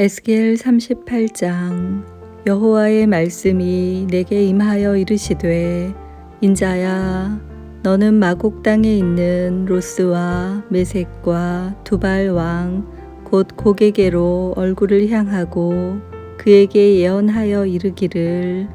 에스겔 38장 여호와의 말씀이 내게 임하여 이르시되 인자야 너는 마곡 땅에 있는 로스와 메색과 두발 왕 곧 고개게로 얼굴을 향하고 그에게 예언하여 이르기를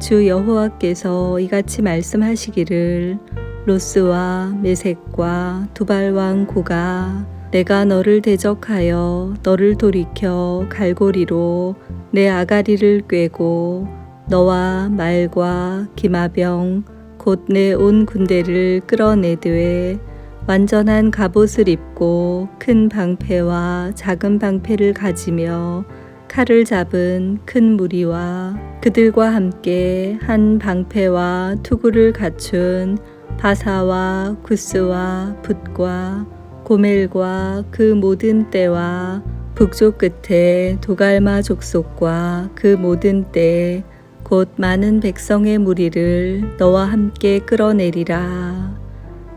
주 여호와께서 이같이 말씀하시기를 로스와 메색과 두발 왕 고가 내가 너를 대적하여 너를 돌이켜 갈고리로 내 아가리를 꿰고 너와 말과 기마병 곧 내 온 군대를 끌어내되 완전한 갑옷을 입고 큰 방패와 작은 방패를 가지며 칼을 잡은 큰 무리와 그들과 함께 한 방패와 투구를 갖춘 바사와 구스와 붓과 고멜과 그 모든 때와 북쪽 끝에 도갈마 족속과 그 모든 때 곧 많은 백성의 무리를 너와 함께 끌어내리라.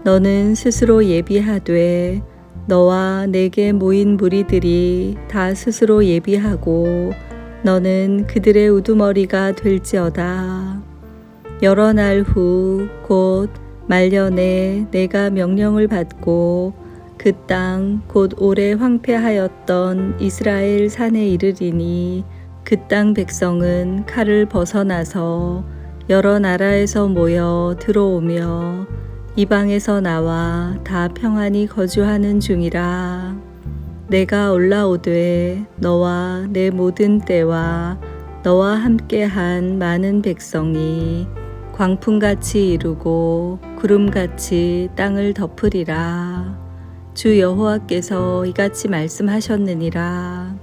너는 스스로 예비하되 너와 내게 모인 무리들이 다 스스로 예비하고 너는 그들의 우두머리가 될지어다. 여러 날 후 곧 말년에 내가 명령을 받고 그 땅 곧 오래 황폐하였던 이스라엘 산에 이르리니 그 땅 백성은 칼을 벗어나서 여러 나라에서 모여 들어오며 이방에서 나와 다 평안히 거주하는 중이라. 내가 올라오되 너와 내 모든 때와 너와 함께한 많은 백성이 광풍같이 이루고 구름같이 땅을 덮으리라. 주 여호와께서 이같이 말씀하셨느니라.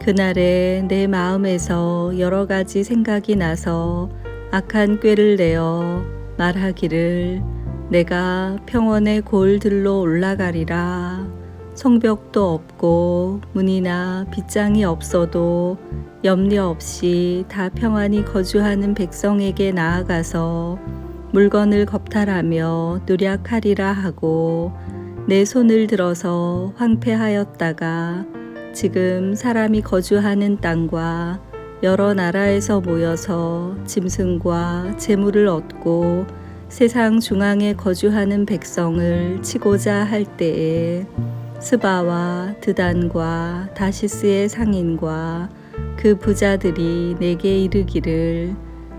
그날에 내 마음에서 여러 가지 생각이 나서 악한 꾀를 내어 말하기를 내가 평원의 골들로 올라가리라. 성벽도 없고 문이나 빗장이 없어도 염려 없이 다 평안히 거주하는 백성에게 나아가서 물건을 겁탈하며 누략하리라 하고 내 손을 들어서 황폐하였다가 지금 사람이 거주하는 땅과 여러 나라에서 모여서 짐승과 재물을 얻고 세상 중앙에 거주하는 백성을 치고자 할 때에 스바와 드단과 다시스의 상인과 그 부자들이 내게 이르기를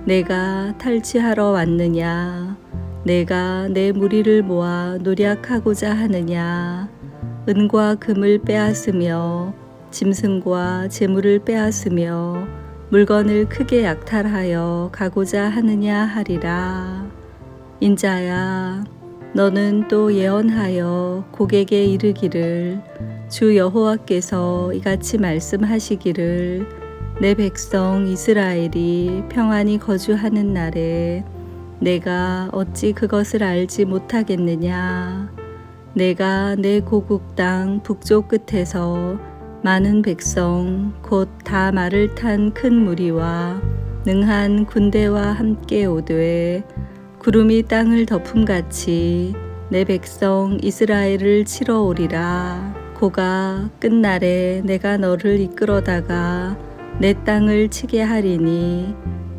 내가 탈취하러 왔느냐 내가 내 무리를 모아 노략하고자 하느냐? 은과 금을 빼앗으며 짐승과 재물을 빼앗으며 물건을 크게 약탈하여 가고자 하느냐 하리라. 인자야 너는 또 예언하여 고객에 이르기를 주 여호와께서 이같이 말씀하시기를 내 백성 이스라엘이 평안히 거주하는 날에 내가 어찌 그것을 알지 못하겠느냐 내가 내 고국 땅 북쪽 끝에서 많은 백성 곧 다 말을 탄 큰 무리와 능한 군대와 함께 오되 구름이 땅을 덮음같이 내 백성 이스라엘을 치러 오리라. 고가 끝날에 내가 너를 이끌어다가 내 땅을 치게 하리니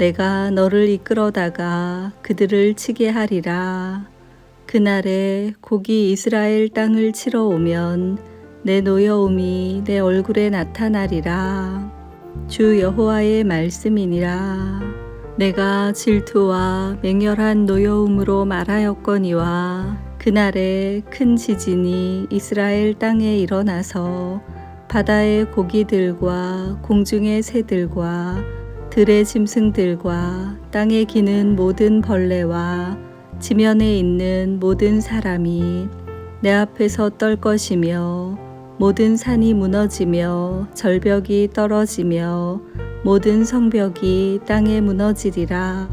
내가 너를 이끌어다가 그들을 치게 하리라. 그날에 고기 이스라엘 땅을 치러 오면 내 노여움이 내 얼굴에 나타나리라. 주 여호와의 말씀이니라. 내가 질투와 맹렬한 노여움으로 말하였거니와 그날에 큰 지진이 이스라엘 땅에 일어나서 바다의 고기들과 공중의 새들과 들의 짐승들과 땅에 기는 모든 벌레와 지면에 있는 모든 사람이 내 앞에서 떨 것이며 모든 산이 무너지며 절벽이 떨어지며 모든 성벽이 땅에 무너지리라.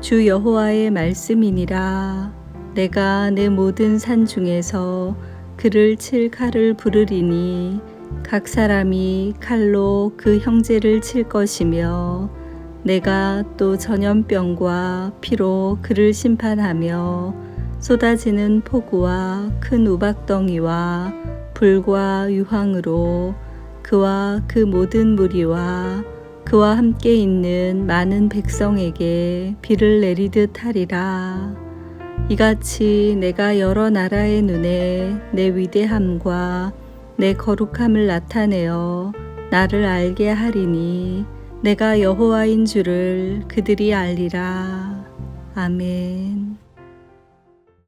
주 여호와의 말씀이니라. 내가 내 모든 산 중에서 그를 칠 칼을 부르리니 각 사람이 칼로 그 형제를 칠 것이며 내가 또 전염병과 피로 그를 심판하며 쏟아지는 폭우와 큰 우박덩이와 불과 유황으로 그와 그 모든 무리와 그와 함께 있는 많은 백성에게 비를 내리듯 하리라. 이같이 내가 여러 나라의 눈에 내 위대함과 내 거룩함을 나타내어 나를 알게 하리니 내가 여호와인 줄을 그들이 알리라. 아멘.